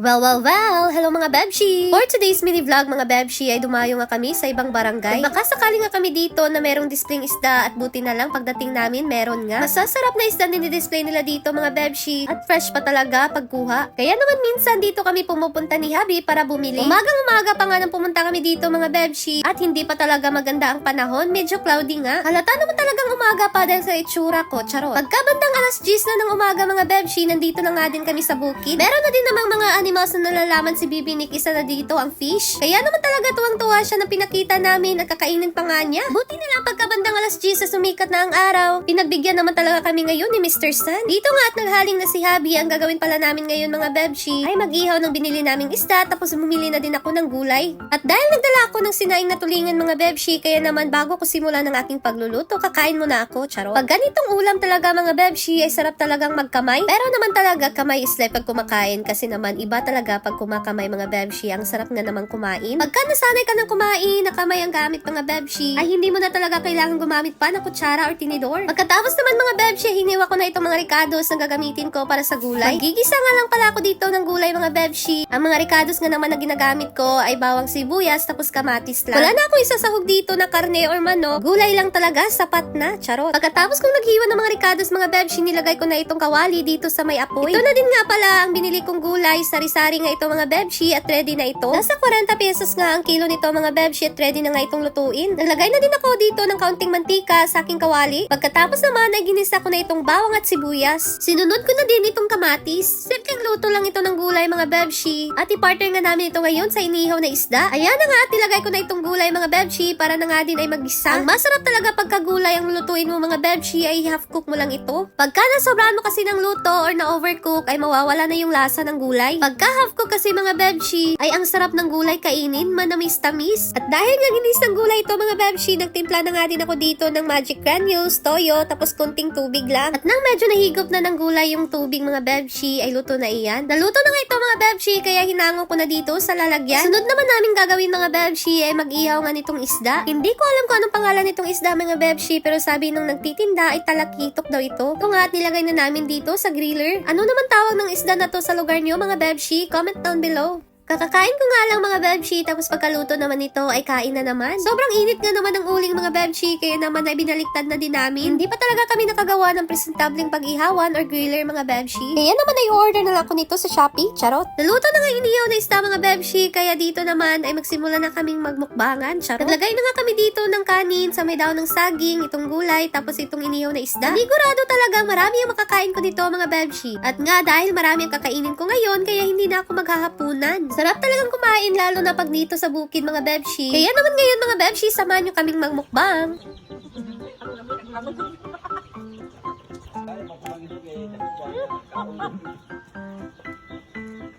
Well, well, well! Hello mga Bebshi! For today's mini vlog mga Bebshi ay dumayo nga kami sa ibang barangay. Baka sakali nga kami dito na merong displaying isda at buti na lang pagdating namin meron nga. Masasarap na isda din display nila dito mga Bebshi at fresh pa talaga pagkuha. Kaya naman minsan dito kami pumupunta ni Habi para bumili. Umagang umaga pa nga nang pumunta kami dito mga Bebshi at hindi pa talaga maganda ang panahon. Medyo cloudy nga. Halata naman talagang umaga pa dahil sa itsura ko. Charot. Pagkabandang alas 10 na ng umaga mga Bebshi, nandito na nga din kami sa bukid. Meron na din namang mga animals na nalalaman si Bibi Nick. Isa na dito ang fish. Kaya naman talaga tuwang-tuwa siya na pinakita namin at kakainin pa nga niya. Buti na lang pagkabandang alas 10 sa sumikat na ang araw. Pinagbigyan naman talaga kami ngayon ni Mr. Sun. Dito nga at naghaling na si Habi. Ang gagawin pala namin ngayon mga Bebshi ay mag-ihaw ng binili naming isda tapos bumili na din ako ng gulay. At dahil nagdala ako ng sinaing na tulingan mga Bebshi, kaya naman bago ko simulan ng aking pagluluto, kakain muna ako, charot. Pag ganitong ulam talaga mga Bebshi, ay sarap talagang magkamay. Pero naman talaga kamay is like pag kumakain kasi naman iba talaga pag kumakamay mga Bebshi. Ang sarap nga naman kumain. Pagka nasanay ka ng kumain na kamay ang gamit mga Bebshi, ay hindi mo na talaga kailangan gumamit pa ng kutsara or tinidor. Pagkatapos naman mga Bebshi, hiniwa ko na itong mga ricados na gagamitin ko para sa gulay. Magigisa nga lang pala ako dito ng gulay mga Bebshi. Ang mga ricados nga naman na ginagamit ko ay bawang sibuyas tapos kamatis lang. Wala na akong isasahog dito na karne or manok. Gulay lang talaga, sapat na, charot. Pagkatapos kong naghiwa ng mga ricados mga Bebshi, nilagay ko na itong kawali dito sa may apoy. Ito na din nga pala ang binili kong gulay. Sari-sari nga ito mga Bebshi at ready na ito. Nasa 40 pesos nga ang kilo nito mga Bebshi at ready na nga itong lutuin. Naglagay na din ako dito ng kaunting mantika sa aking kawali. Pagkatapos naman ay ginisa ko na itong bawang at sibuyas. Sinunod ko na din itong kamatis. Simpleng luto lang ito ng gulay mga Bebshi. At i-partner nga namin ito ngayon sa inihaw na isda. Ayan na nga at ilagay ko na itong gulay mga Bebshi para na nga din ay magisa. Ang masarap talaga pagka gulay ang lutuin mo mga Bebshi ay half cook mo lang ito. Pagka nasobrahan mo kasi ng luto or na overcook ay mawawala na yung lasa ng gulay. Pagka half cook kasi mga Bebshi ay ang sarap ng gulay kainin, manamis-tamis. At dahil nga ginis ng gulay ito mga Bebshi, nagtimpla na nga din ako dito ng magic granules, toyo, tapos kunting tubig lang. At nang medyo nahigop na ng gulay yung tubig mga Bebshi ay luto na iyan. Naluto na nga ito mga Bebshi kaya hinango ko na dito sa lalagyan. Sunod naman namin gagawin mga Bebshi ay mag-ihaw nga nitong isda. Hindi ko alam kung anong pangalan nitong isda mga Bebshi pero sabi nung nagtitinda ay talakitok daw ito. Ito nga at nilagay na namin dito sa griller. Ano naman tawag ng isda na to sa lugar nyo mga Bebshi? She comment down below. Kakakain ko nga lang mga Bebshi tapos pagkaluto naman nito ay kain na naman. Sobrang init nga naman ng uling mga Bebshi kaya naman ay binaliktad na din namin. Hindi pa talaga kami nakagawa ng presentableng pag-ihawan or griller mga Bebshi. Kaya naman ay order na lang ako nito sa Shopee. Charot. Naluto na nga inihaw na isda mga Bebshi kaya dito naman ay magsimula na kaming magmukbangan. Charot. Naglagay na nga kami dito ng kanin sa may daw ng saging, itong gulay, tapos itong inihaw na isda. Sigurado talaga marami ang makakain ko dito mga Bebshi. At nga dahil marami ang kakainin ko ngayon kaya hindi na ako maghahapunan. Sarap talagang kumain lalo na pag dito sa bukid mga Bebshi. Kaya naman ngayon mga Bebshi, samahan nyo kaming magmukbang.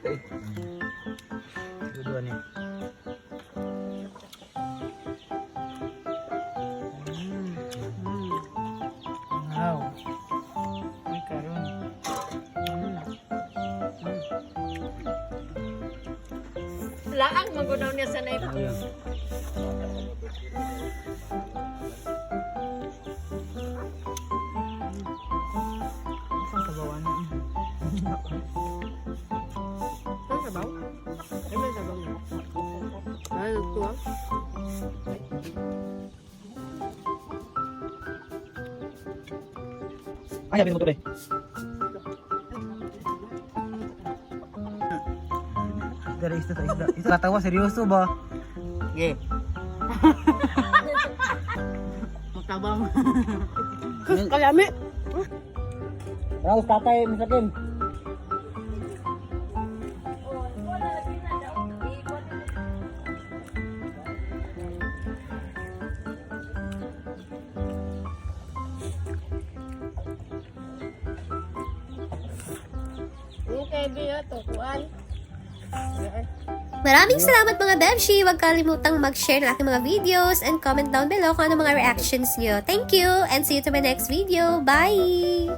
Dua Laang magunaw niya sa naipa. Sa bawah na. Ang sabaw? Ay, may sabaw niya. Ay, nagtuwa. Ay, sabi mo to, Dari isda, sa isda. Isda katawa, seryoso ba? Sige. Magtabang. Kalami. Raus tatay, misakin. Okay, biya to. Kuan. Maraming salamat mga Bebshi! Huwag kalimutang mag-share ng aking mga videos and comment down below kung ano mga reactions nyo. Thank you and see you to my next video. Bye!